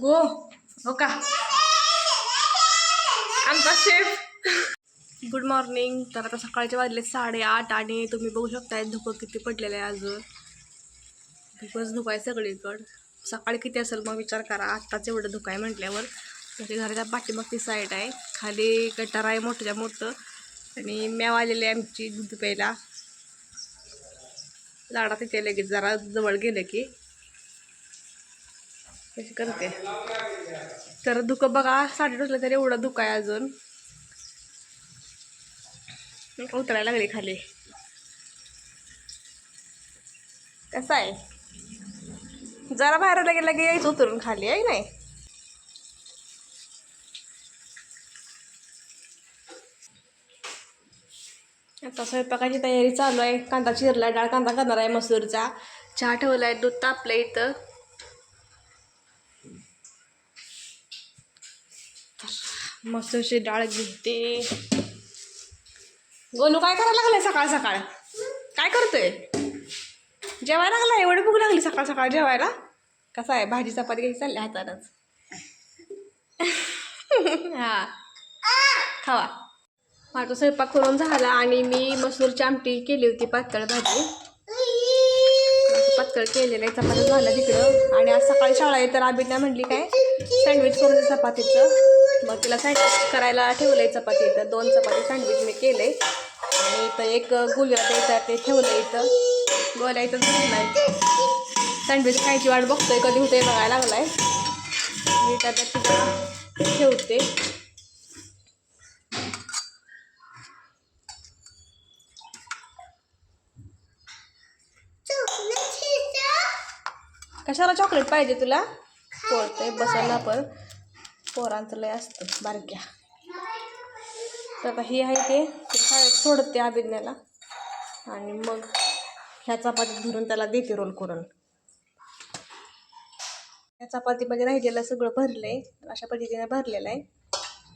गो हो का आमचा शेफ गुड मॉर्निंग तर आता सकाळचे वाजले साडेआठ आणि तुम्ही बघू शकताय धुकं किती पडलेलं आहे अजून खूपच धुकं आहे सगळीकडं सकाळी किती असेल मग विचार करा आत्ताच एवढं धुकं आहे म्हटल्यावर म्हणजे घराच्या पाठीमागची साईड आहे खाली गटार आहे मोठ्या मोठं आणि म्याव आलेली आहे आमची दूध प्यायला लाडा तिथे लगेच जरा जवळ गेलं की कशी करते? तर धुकं बघा साडे टोचलं तरी एवढं धुकं आहे अजून. उतरायला लागली खाली. कसं आहे? जरा बाहेर गेलं की यायचं उतरून खाली आहे नाही? आता स्वयंपाकाची तयारी चालू आहे. कांदा चिरला डाळ कांदा करणार आहे मसूरचा. चहा ठेवला आहे दूध तापलं इथं. मसूरची डाळ घेते. गोलू काय करायला लागलाय सकाळ सकाळ? काय करतोय? जेवायला लागलाय? एवढी भूक लागली सकाळ सकाळ जेवायला? कसा आहे? भाजी चपाती घ्यायची चालली हातानच. हा. खावा. माझा स्वयंपाक करून झाला आणि मी मसूरची आमटी केली होती पातळ भाजी. पातळ केलेलं आहे चपाती झालं तिकडं. आणि आज सकाळी शाळा आहे तर अभिज्ञा म्हटली काय? सँडविच करून चपातीचं. मग तिला सँडविच करायला ठेवलं आहे चपाती. इथं दोन चपाती सँडविच मी केले. आणि इथं एक गुलगुला द्यायचा ते ठेवलं इथं. गोल्या इथं नाही सँडविच खायची वाट बघतोय कधी होते बघायला लागलाय. मी त्यात तिथं ठेवते. कशाला चॉकलेट पाहिजे तुला? पोळतंय बसायला पण. पोरांचं लय असतं बारक्या. तर आता ही आहे ते शाळेत सोडते अभिज्ञाला. आणि मग ह्या चपातीत भरून त्याला देते रोल करून. ह्या चपातीमध्ये राहिलेलं सगळं भरलं आहे अशा पद्धतीने भरलेलं आहे.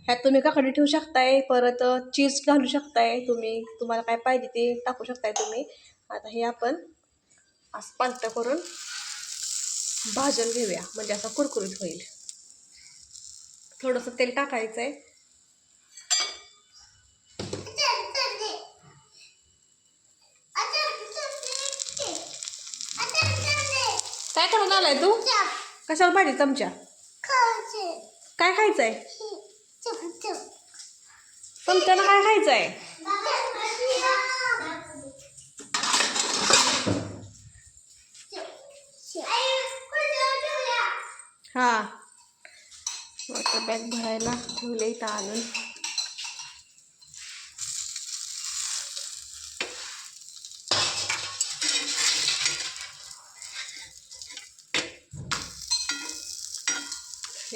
ह्यात तुम्ही काकडी ठेवू शकताय परत चीज घालू शकताय तुम्ही. तुम्हाला काय पाहिजे ते टाकू शकताय तुम्ही. आता हे आपण असं पालतं करून भाजून घेऊया. म्हणजे असं कुरकुरीत होईल. थोडंसं तेल टाकायचं आहे काय करून आलाय तू? कशाला पाहिजे चमचा? काय खायचंय? चमच्याला काय खायचंय? हा. तर बॅग भरायला ठेवले इथं आणून.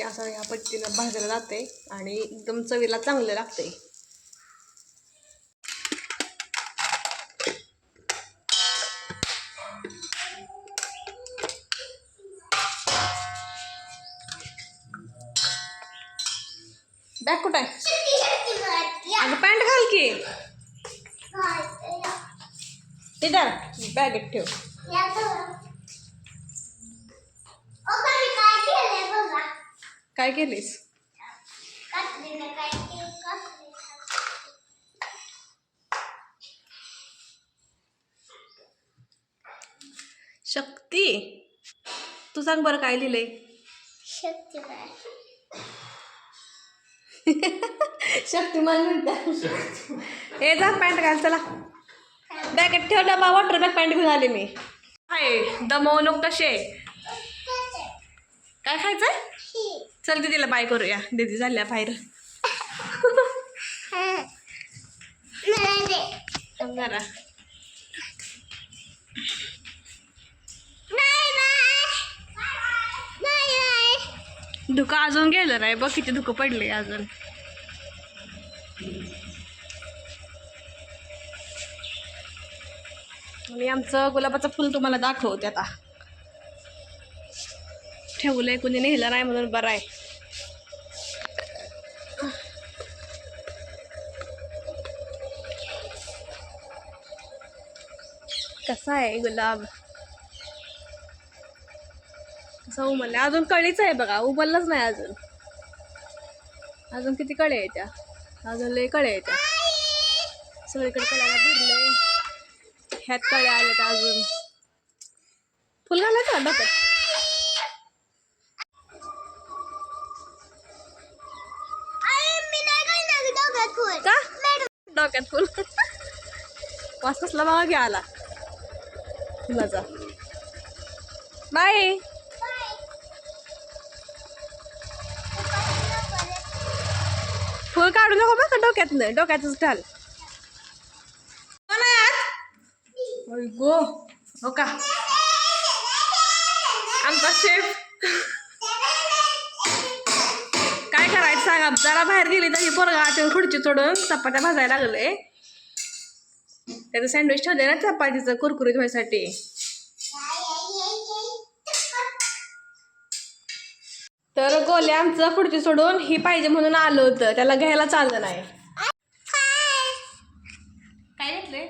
असं या पद्धतीनं भाजलं जाते आणि एकदम चवीला चांगलं लागते बॅग कुठं आहे? अगं पॅन्ट घाल की. तिथं बॅगेत ठेव. काय केलीस? शक्ती. तू सांग बरं काय लिहिलंय. शक्तिमान म्हणता. हे जा पॅन्ट घाल चला. बॅगेत ठेव डबा वॉटर बॅग पॅन्ट घेऊन आले मी. आहे दमवू नको कसे काय खायचंय? चल दीदीला बाय करूया. दीदी झाल्या बाहेर. जरा. धुकं अजून गेलं नाही. बघ किती धुकं पडले अजून. आणि आमचं गुलाबाचं फुल तुम्हाला दाखवते आता. ठेवलंय कुणी नेलं नाही म्हणून बरं आहे. कसा आहे गुलाब? असं उमलले अजून कळीच आहे बघा उमललंच नाही अजून. अजून किती कळे आहे त्या? अजून लय कळे आहे त्या. सगळीकडे कळ्याला भरले ह्यात कळे आले का अजून. फुल घालायचं का डोक्यात? का? डोक्यात फुल. वास कसला बघा घ्या आला. फुलाचा. बाय नको बघा डोक्यातनं डोक्यातच घाल. गो हो का? आमचा शेफ. काय करायचं सांगा जरा बाहेर गेली तरी पोरगा आठवून खुर्ची चढून चपात्या भाजायला लागले त्याचं सँडविच ठेवले ना चपातीचं कुरकुरीत व्हायसाठी. तर गोले आमचं खुर्ची सोडून ही पाहिजे म्हणून आलं होतं. त्याला घ्यायला चाललं नाही. काय घेतले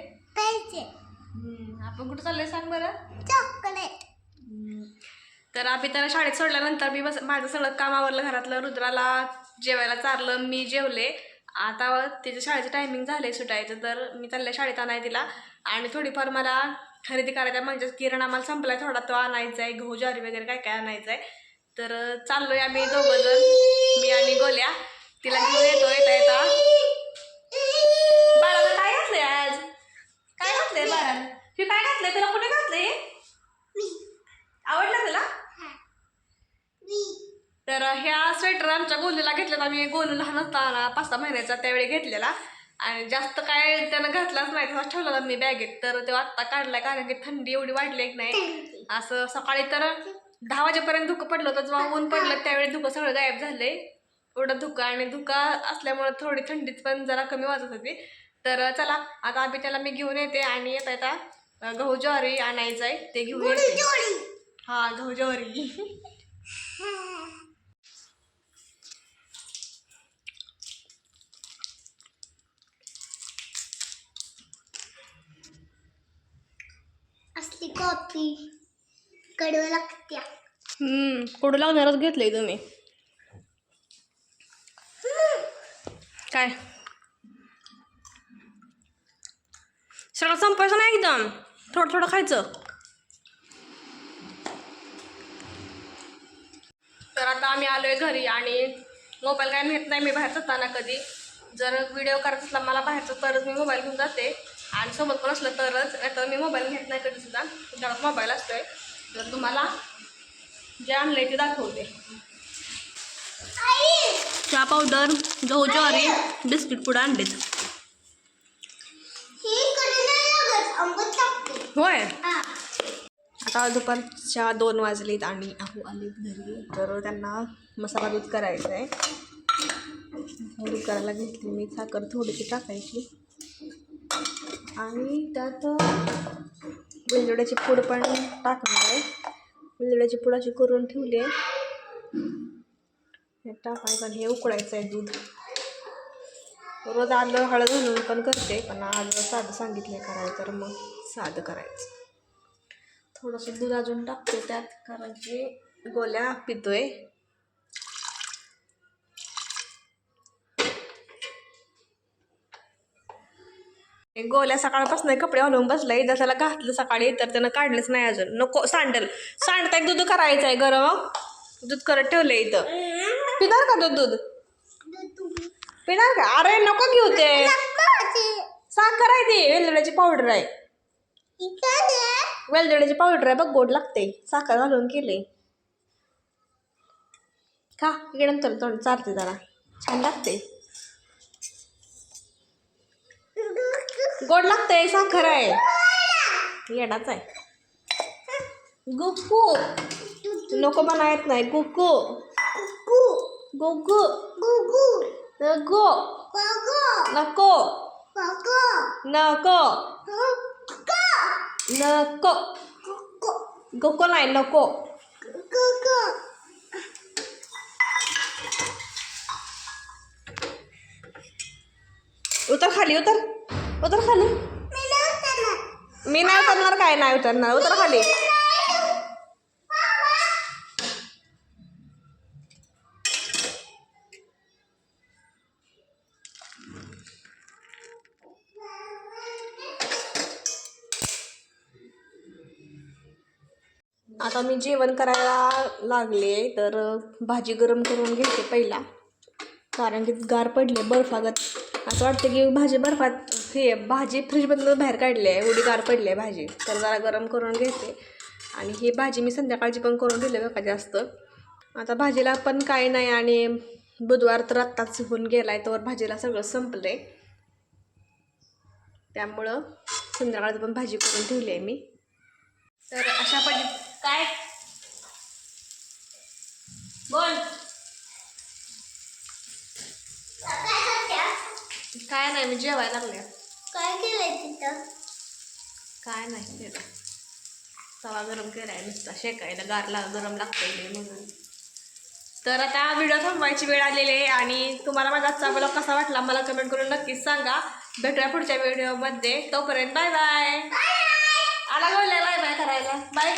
आपण कुठं चाललंय सांग बरं. तर आम्ही त्याला शाळेत सोडल्यानंतर मी बस माझं सगळं काम आवरलं घरातलं. रुद्राला जेवायला चारलं मी जेवले. आता तिच्या शाळेचं टायमिंग झालंय सुटायचं तर मी चालले शाळेत आणाय तिला आणि थोडीफार मला खरेदी करायचं म्हणजे किराणा आम्हाला संपलाय थोडा तो आणायचा आहे गहू ज्वारी वगैरे काय काय आणायचं आहे तर चाललोय आम्ही दोघं जण मी आणि गोल्या. तिला घेऊन येतो येता येता. बाळाला काय घातलंय आज? काय घातलंय बाळाला हे काय घातलंय? तुला कुठे घातलंय? आवडलं तुला तर ह्या स्वेटर आमच्या गोलूला घेतलेला आम्ही. गोलू लहान असताना पाच सहा महिन्याचा त्यावेळी घेतलेला. आणि जास्त काय त्यानं घातलाच नाही. तसाच ठेवलेला मी बॅगेत. तर तो आत्ता काढलाय कारण की थंडी एवढी वाढली की नाही. असं सकाळी तर दहा वाजेपर्यंत धुकं पडलं होतं जेव्हा ऊन पडलं त्यावेळी धुकं सगळं गायब झालंय. एवढं धुकं आणि धुका असल्यामुळे थोडी थंडीत पण जरा कमी वाजत होती. तर चला आता आम्ही त्याला मी घेऊन येते आणि येता येता गहू ज्वारी आणायचं आहे ते घेऊन येते. हा गहू ज्वारी. असली कॉफी. कडू लागत्या. हम्म कडू लागणारच घेतलंय तुम्ही. काय? सगळं संपायचं नाही एकदम? थोडं थोडं खायचं. तर आता आम्ही आलोय घरी आणि मोबाईल काय नेत नाही मी बाहेर जाताना कधी. जर व्हिडिओ करत असला मला बाहेरचं तरच मी मोबाईल घेऊन जाते. आणि सोबत पण असलं तरच. तर मी मोबाईल घेत नाही कधी सुद्धा घरात मोबाईल असतोय. तर तुम्हाला जे आणलंय ते दाखवते. चहा पावडर गहू ज्वारी बिस्किट पुढं आणलेत. ही लागते होय? आता दुपारच्या दोन वाजलेत आणि अहो आलेत घरी तर त्यांना मसाला दूध करायचं आहे. दूध करायला घेतली मी साखर थोडीशी टाकायची. आणि त्यात वेलदोड्याची पूड पण टाकणार आहे. वेलदोड्याची पूड अशी करून ठेवली आहे. हे टाकायचं आणि हे उकळायचं आहे दूध. रोज आलं हळद घालून पण करते पण आज साधं सांगितलं करायचं तर मग साधं करायचं. थोडंसं दूध अजून टाकते त्यात कारण की गोल्या पितोय. गोल्या सकाळपासून कपडे हलवून बसलाय. जसाला त्याला घातलं सकाळी तर त्यानं काढलंच नाही अजून. नको सांडल. सांडता दूध करायचं आहे गरम. दूध करत ठेवलंय इथं. पिणार का दूध दूध? पिणार का? अरे नको घेऊ ते. साखर आहे ती. वेलदोड्याची पावडर आहे. वेलदोड्याची पावडर आहे. बघ गोड लागते साखर घालून केले का इकडे नंतर तोंड चारते जरा. छान लागते गोड लागते साखर आहे. येडाच आहे. गुक्कू नको म्हणा येत नाही. गुक्कू गुग्गू नको. नको. नको. नको गोको नाही नको. उतर खाली उतर. उतर खाली. मी नाही उतरणार काय नाही उतरणार. उतर खाली. आता मी जेवण करायला लागले तर भाजी गरम करून घेते पहिला. कारण की गार पडले बर्फागत. असं वाटतं की भाजी बर्फात हे भाजी फ्रीजमधून बाहेर काढली आहे एवढी गार पडली आहे भाजी. तर जरा गरम करून घेते. आणि ही भाजी मी संध्याकाळची पण करून दिली बघा जास्त. आता भाजीला पण काही नाही आणि बुधवार तर आत्ताच होऊन गेला आहे तर भाजीला सगळं संपलं आहे त्यामुळं संध्याकाळची पण भाजी करून ठेवली आहे मी. तर अशा पद्धती काय? बोल. काय नाही मी जेवायला लागले. काय केलंय तिथं? काय नाही केलं. तवा गरम केलाय नुसता शेकायला गार लाग गरम लागतंय म्हणून. तर आता व्हिडिओ थांबवायची वेळ आलेली आहे आणि तुम्हाला माझा आजचा ब्लॉग कसा वाटला मला कमेंट करून नक्कीच सांगा. भेटूया पुढच्या व्हिडिओमध्ये तोपर्यंत बाय बाय आला बोलल्या बाय बाय करायला. बाय